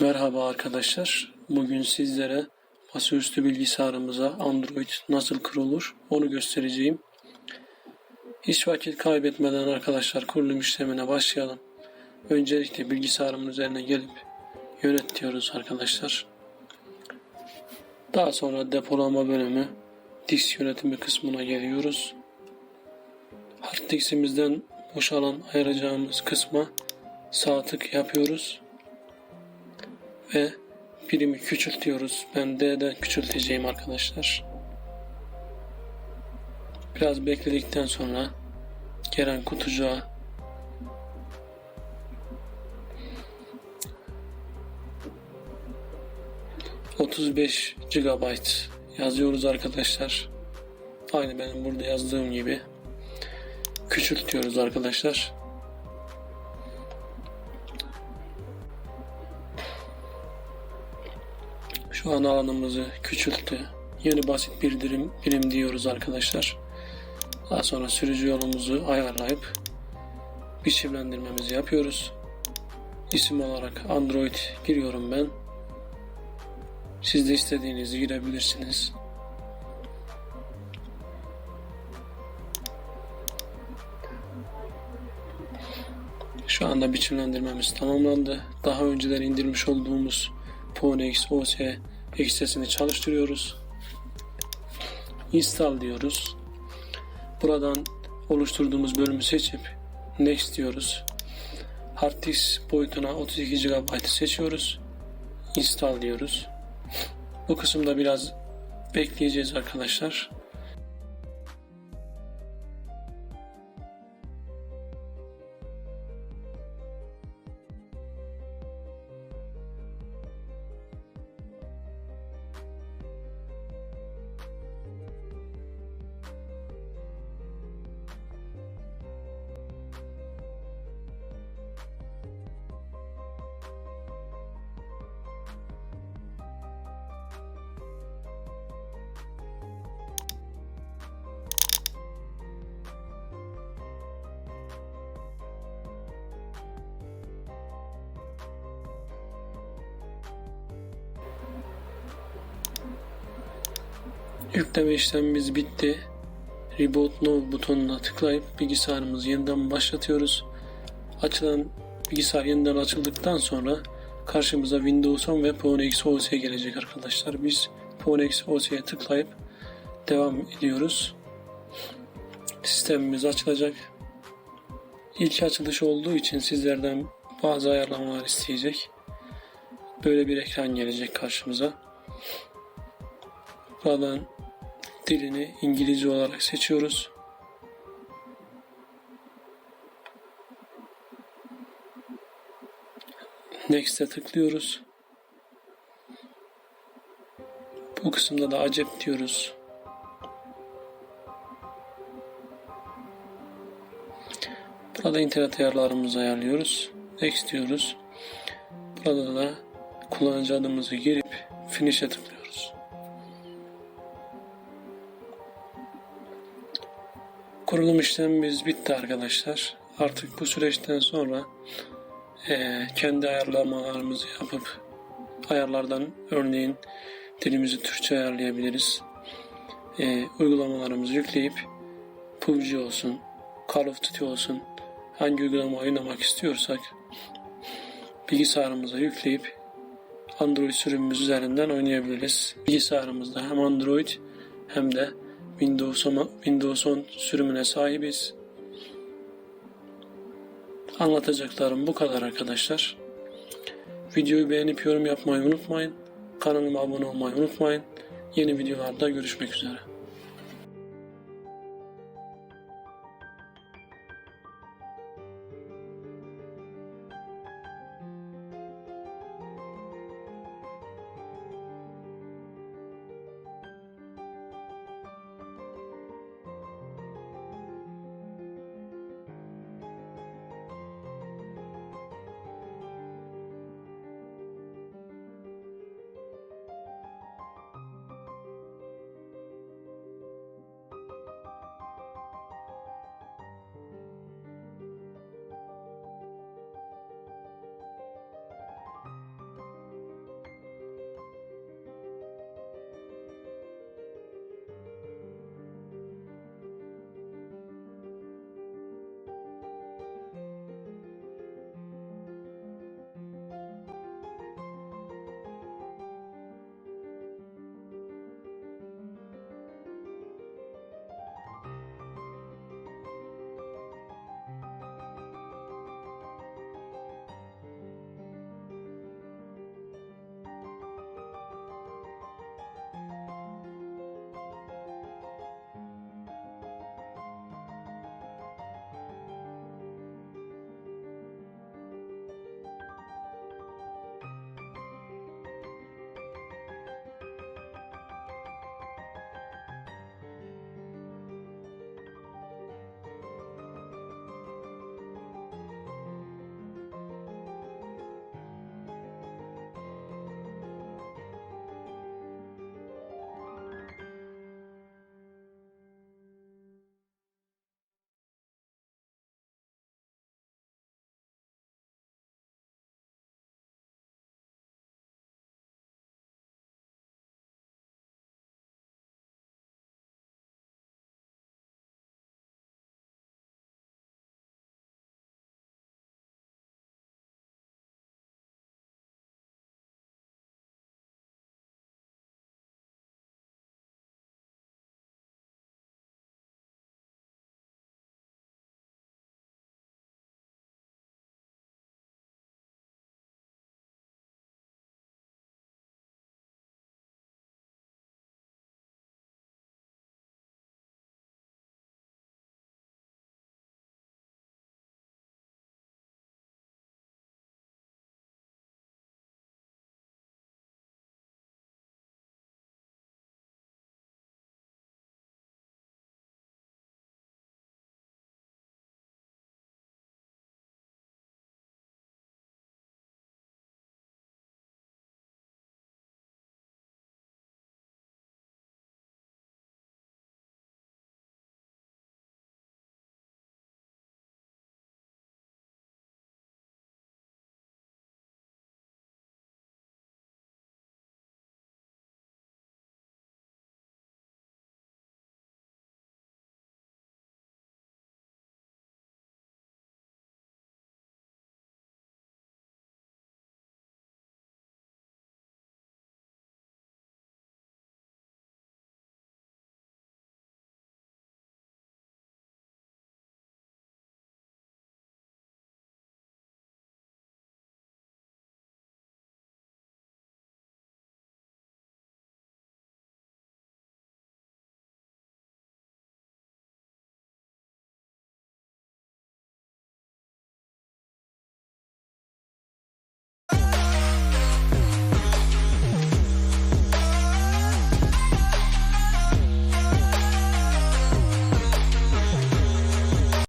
Merhaba arkadaşlar. Bugün sizlere masaüstü bilgisayarımıza Android nasıl kurulur onu göstereceğim. Hiç vakit kaybetmeden arkadaşlar kurulum işlemine başlayalım. Öncelikle bilgisayarımın üzerine gelip yönet diyoruz arkadaşlar. Daha sonra depolama bölümü disk yönetimi kısmına geliyoruz. Hard diskimizden boşalan ayıracağımız kısma sağ tık yapıyoruz ve birimi küçültüyoruz. Ben D'den küçülteceğim arkadaşlar. Biraz bekledikten sonra gelen kutucuğa ...35 GB yazıyoruz arkadaşlar. Aynı benim burada yazdığım gibi. Küçültüyoruz arkadaşlar. Şu an alanımızı küçülttü. Yeni basit bir birim, birim diyoruz arkadaşlar. Daha sonra sürücü yolumuzu ayarlayıp biçimlendirmemizi yapıyoruz. İsim olarak Android giriyorum ben. Siz de istediğinizi girebilirsiniz. Şu anda biçimlendirmemiz tamamlandı. Daha önceden indirmiş olduğumuz PhoneX OS eksesini çalıştırıyoruz. Install diyoruz. Buradan oluşturduğumuz bölümü seçip Next diyoruz. Hard disk boyutuna 32 GB seçiyoruz. Install diyoruz. Bu kısımda biraz bekleyeceğiz arkadaşlar. Yükleme işlemimiz bitti. Reboot Now butonuna tıklayıp bilgisayarımızı yeniden başlatıyoruz. Açılan bilgisayar yeniden açıldıktan sonra karşımıza Windows 10 ve PhoneX OS gelecek arkadaşlar. Biz PhoneX OS'ye tıklayıp devam ediyoruz. Sistemimiz açılacak. İlk açılış olduğu için sizlerden bazı ayarlamalar isteyecek. Böyle bir ekran gelecek karşımıza. Buradan dilini İngilizce olarak seçiyoruz. Next'e tıklıyoruz. Bu kısımda da acep diyoruz. Burada internet ayarlarımızı ayarlıyoruz. Next diyoruz. Burada da kullanıcı adımızı girip finish'e tıklıyoruz. Kurulum işlemimiz bitti arkadaşlar. Artık bu süreçten sonra eee, kendi ayarlamalarımızı yapıp ayarlardan örneğin dilimizi Türkçe ayarlayabiliriz. Eee, uygulamalarımızı yükleyip PUBG olsun, Call of Duty olsun hangi uygulama oynamak istiyorsak bilgisayarımıza yükleyip Android sürümümüz üzerinden oynayabiliriz. Bilgisayarımızda hem Android hem de Windows 10, Windows 10 sürümüne sahibiz. Anlatacaklarım bu kadar arkadaşlar. Videoyu beğenip yorum yapmayı unutmayın. Kanalıma abone olmayı unutmayın. Yeni videolarda görüşmek üzere.